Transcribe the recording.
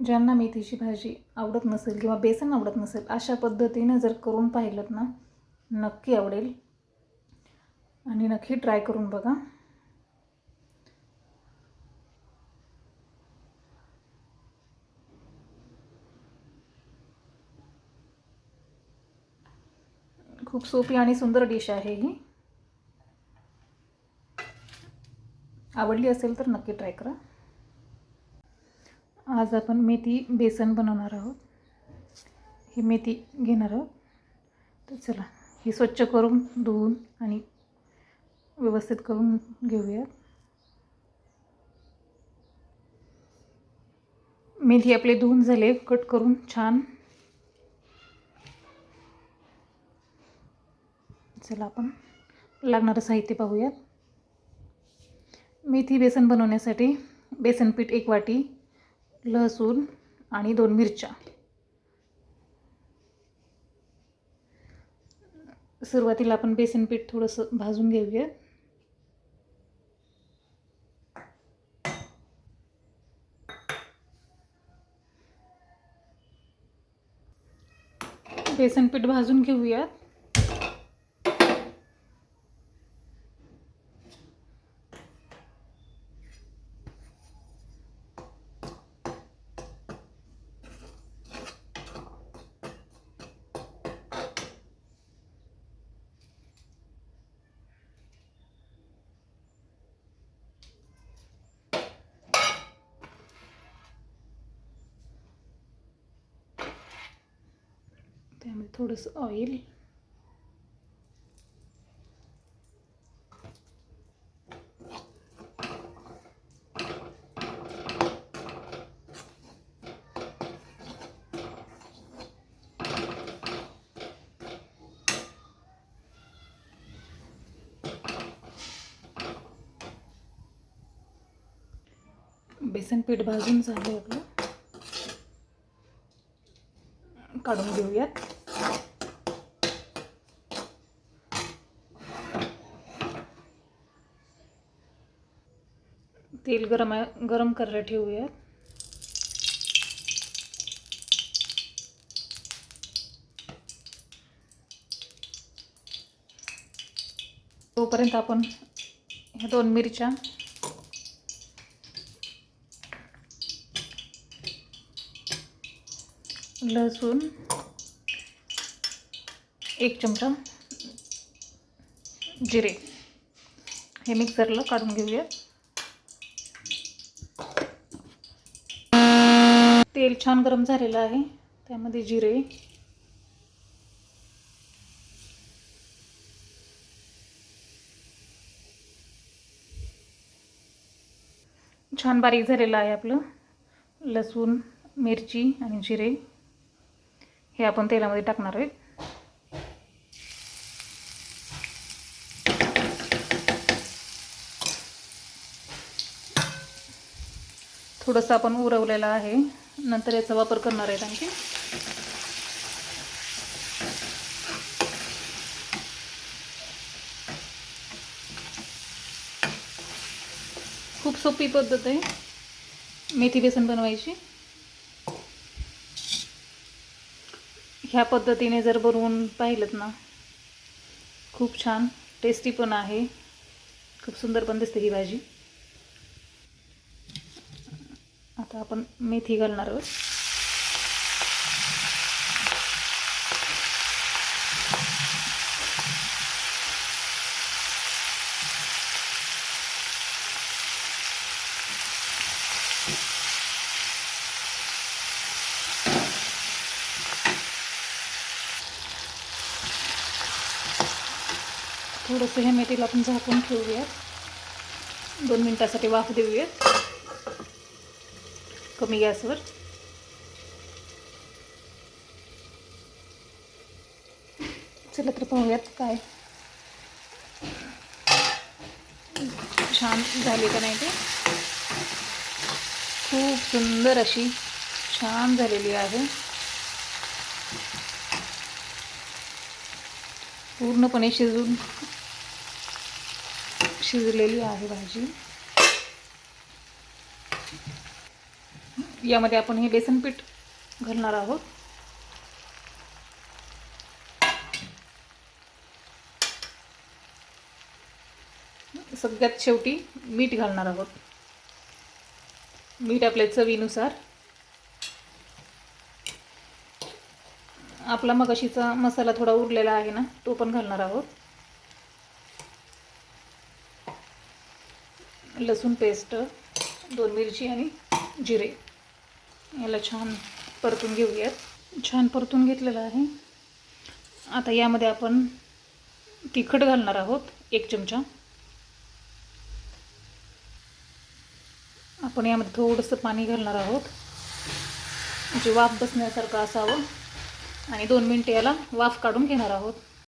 ज्यांना मेथीची भाजी आवडत नसेल किंवा बेसन आवडत नसेल अशा पद्धतीनं जर करून पाहिलं ना नक्की आवडेल. आणि नक्की ट्राय करून बघा. खूप सोपी आणि सुंदर डिश आहे ही. आवडली असेल तर नक्की ट्राय करा. आज आपण मेथी बेसन बनवणार आहोत. ही मेथी घेणार आहोत. तर चला ही स्वच्छ करून धुवून आणि व्यवस्थित करून घेऊयात. मेथी आपले धुवून झाले कट करून छान. चला आपण लागणारं साहित्य पाहूयात. मेथी बेसन बनवण्यासाठी बेसन पीठ एक वाटी लसूण आणि दोन मिरच्या. सुरुवातीला आपण बेसन पीठ थोडंसं भाजून घेऊया. बेसन पीठ भाजून घेऊयात त्यामध्ये थोडंसं ऑइल बेसन पीठ भाजून झालं आपलं. काढून घेऊयात. तेल गरम गरम करायला ठेवूयात. तोपर्यंत आपण ह्या दोन मिरच्या लसूण एक चमचा जिरे हे मिक्सरला काढून घेऊया तेल छान गरम झालेलं आहे. त्यामध्ये जिरे. छान बारीक झालेलं आहे आपलं. लसूण मिरची आणि जिरे. हे आपण तेलामध्ये टाकणार आहोत थोडंसं आपण उरवलेलं आहे. नंतर याचा वापर करणार आहेत आणखी. खूप सोपी पद्धत आहे मेथी बेसन बनवायची. ह्या पद्धतीने जर बनवून पाहिलं ना खूप छान टेस्टी पण आहे. खूप सुंदर पण दिसते ही भाजी. आता आपण मेथी घालणार आहोत. थोडंसं हे मेथीला आपण झाकून ठेवूयात. दोन मिनटासाठी वाफ देऊयात. कमी गॅसवर. चला तर पाहूयात काय. छान झाली का नाही ते? खूप सुंदर अशी छान झालेली आहे. पूर्णपणे शिजून शिजलेली आहे भाजी. यामध्ये आपण हे बेसन पीठ घालणार आहोत. सगळ्यात शेवटी मीठ घालणार आहोत. मीठ आपल्या चवीनुसार. आपला मगाशीचा मसाला थोडा उरलेला आहे ना तो पण घालणार आहोत. लसूण पेस्ट दोन मिरची आणि जिरे. याला छान परतून घेऊयात. छान परतून घेतलेलं आहे. आता यामध्ये आपण तिखट घालणार आहोत एक चमचा. आपण यामध्ये थोडंसं पाणी घालणार आहोत. म्हणजे वाफ बसण्यासारखं असावं. आणि दोन मिनटं याला वाफ काढून घेणार आहोत.